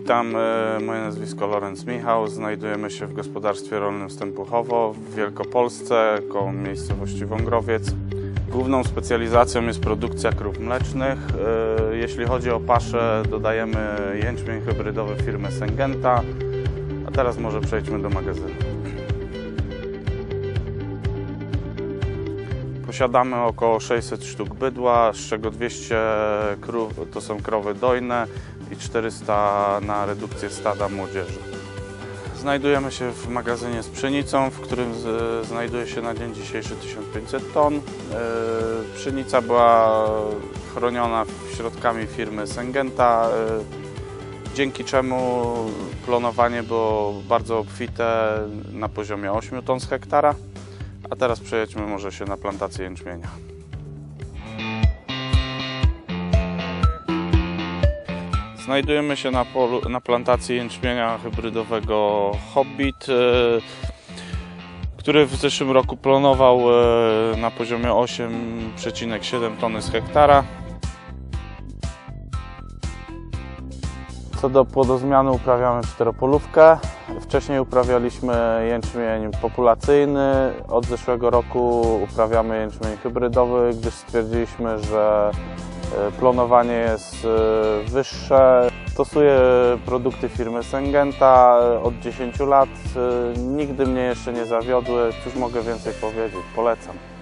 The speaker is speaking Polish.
witam. E, Moje nazwisko Lorenz Michał. Znajdujemy się w gospodarstwie rolnym Stępuchowo w Wielkopolsce, koło miejscowości Wągrowiec. Główną specjalizacją jest produkcja krów mlecznych. E, Jeśli chodzi o paszę, dodajemy jęczmień hybrydowy firmy Syngenta. A teraz może przejdźmy do magazynu. Posiadamy około 600 sztuk bydła, z czego 200 krów to są krowy dojne i 400 na redukcję stada młodzieży. Znajdujemy się w magazynie z pszenicą, w którym znajduje się na dzień dzisiejszy 1500 ton. Yy, Pszenica była chroniona środkami firmy Syngenta, yy, dzięki czemu klonowanie było bardzo obfite na poziomie 8 ton z hektara. A teraz przejedźmy może się na plantację jęczmienia. Znajdujemy się na, polu, na plantacji jęczmienia hybrydowego Hobbit, e, który w zeszłym roku plonował e, na poziomie 8,7 tony z hektara. Co do płodozmiany uprawiamy czteropolówkę. Wcześniej uprawialiśmy jęczmień populacyjny. Od zeszłego roku uprawiamy jęczmień hybrydowy, gdyż stwierdziliśmy, że e, plonowanie jest e, wyższe. Stosuję produkty firmy Syngenta od 10 lat. E, Nigdy mnie jeszcze nie zawiodły. Cóż mogę więcej powiedzieć? Polecam.